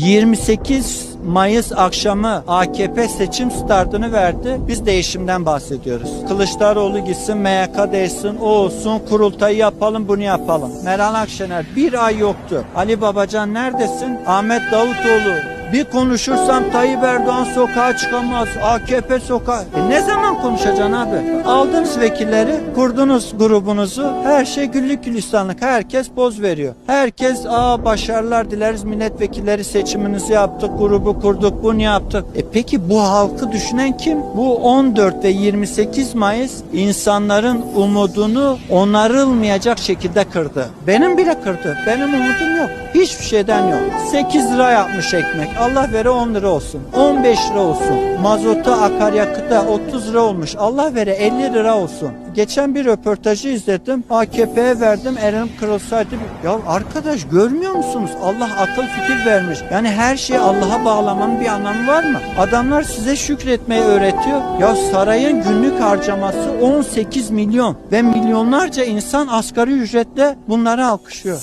28 Mayıs akşamı AKP seçim startını verdi. Biz değişimden bahsediyoruz. Kılıçdaroğlu gitsin, MYK değişsin, o olsun, kurultayı yapalım, bunu yapalım. Meral Akşener bir ay yoktu. Ali Babacan neredesin? Ahmet Davutoğlu bir konuşursam Tayyip Erdoğan sokağa çıkamaz. AKP sokağa. E ne zaman konuşacaksın abi? Aldınız vekilleri, kurdunuz grubunuzu. Her şey güllük gülistanlık. Herkes poz veriyor. Herkes aa başarılar dileriz milletvekilleri seçiminizi yaptık, grubu kurduk, bunu yaptık. E peki bu halkı düşünen kim? Bu 14 ve 28 Mayıs insanların umudunu onarılmayacak şekilde kırdı. Benim bile kırdı. Benim umudum yok. Hiçbir şeyden yok. 8 lira yapmış ekmek. Allah vere 10 lira olsun. 15 lira olsun. Mazota, akaryakıta 30 lira olmuş. Allah vere 50 lira olsun. Geçen bir röportajı izledim. AKP'ye verdim. Elim kırılsaydı. Ya arkadaş görmüyor musunuz? Allah akıl fikir vermiş. Yani her şeyi Allah'a bağlamanın bir anlamı var mı? Adamlar size şükretmeyi öğretiyor. Ya sarayın günlük harcaması 18 milyon ve milyonlarca insan asgari ücretle bunları alkışlıyor.